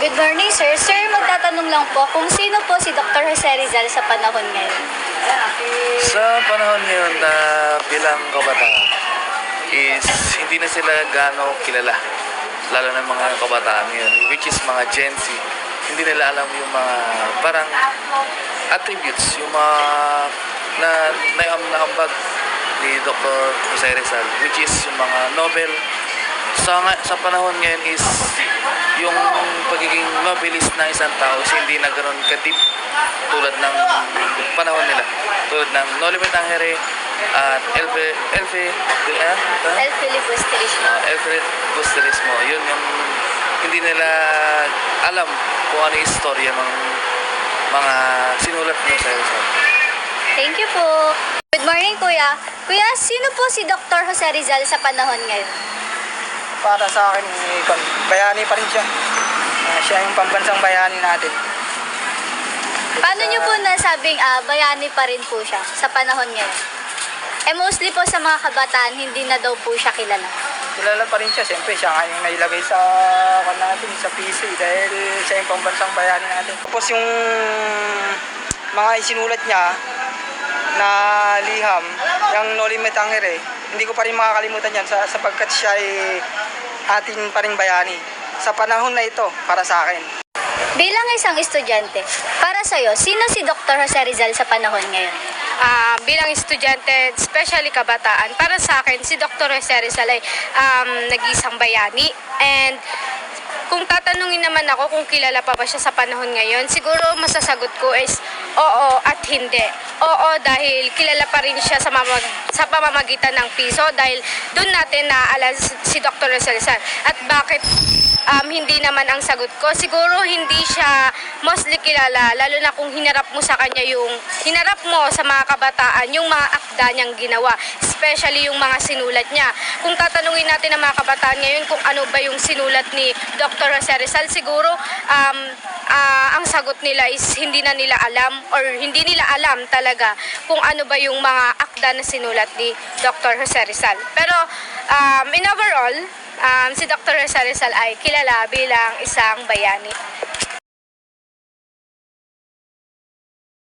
Good morning, sir. Sir, magtatanong lang po kung sino po si Dr. Jose Rizal sa panahon ngayon. Sa panahon ngayon na bilang kabataan is hindi na sila gaano kilala. Lalo na mga kabataan ngayon, which is mga Gen Z. Hindi nila alam yung mga parang attributes, yung mga na naam na ambag ni Dr. Jose Rizal, which is yung mga Nobel. Sa, sa panahon ngayon is yung pagiging novelist ng isang tao is hindi na ganoon ka-deep tulad ng panahon nila. Tulad ng Noli Me Tangere at Elfe, Elfe, ah, ah? El Filibusterismo. uh, Alfred Gusterismo. Yun yung hindi nila alam kung ano yung istorya ng mga sinulat niya sa Rizal. Thank you po. Good morning, Kuya. Kuya, sino po si Dr. Jose Rizal sa panahon ngayon? Para sa akin, bayani pa rin siya. Ah, siya yung pambansang bayani natin. Paano niyo po nasabing ah, bayani pa rin po siya sa panahon ngayon? Eh mostly po sa mga kabataan, hindi na daw po siya kilala. Kilala pa rin siya. Siyempre, siya nga yung nailagay sa kan natin, sa PC dahil siya yung pambansang bayani natin. Tapos yung mga isinulat niya na liham, yung Noli Me Tangere, hindi ko pa rin makakalimutan yan sa, sapagkat siya ay atin pa rin bayani. Sa panahon na ito, para sa akin. Bilang isang estudyante, para sa'yo, sino si Dr. Jose Rizal sa panahon ngayon? Ah, bilang estudyante, especially kabataan, para sa akin, si Dr. Jose Rizal ay um, nag-isang bayani. And kung tatanungin naman ako kung kilala pa ba siya sa panahon ngayon, siguro masasagot ko is oo at hindi. Oo dahil kilala pa rin siya sa, mamag- sa pamamagitan ng piso dahil doon natin naaalala si Dr. Rizal. At bakit um, hindi naman ang sagot ko. Siguro hindi siya mostly kilala, lalo na kung hinarap mo sa kanya yung, hinarap mo sa mga kabataan yung mga akda niyang ginawa, especially yung mga sinulat niya. Kung tatanungin natin ang mga kabataan ngayon kung ano ba yung sinulat ni Dr. Jose Rizal, siguro um, ah, ang sagot nila is hindi na nila alam or hindi nila alam talaga kung ano ba yung mga akda na sinulat ni Dr. Jose Rizal. Pero um, in overall, um, si Dr. Rizal Rizal ay kilala bilang isang bayani.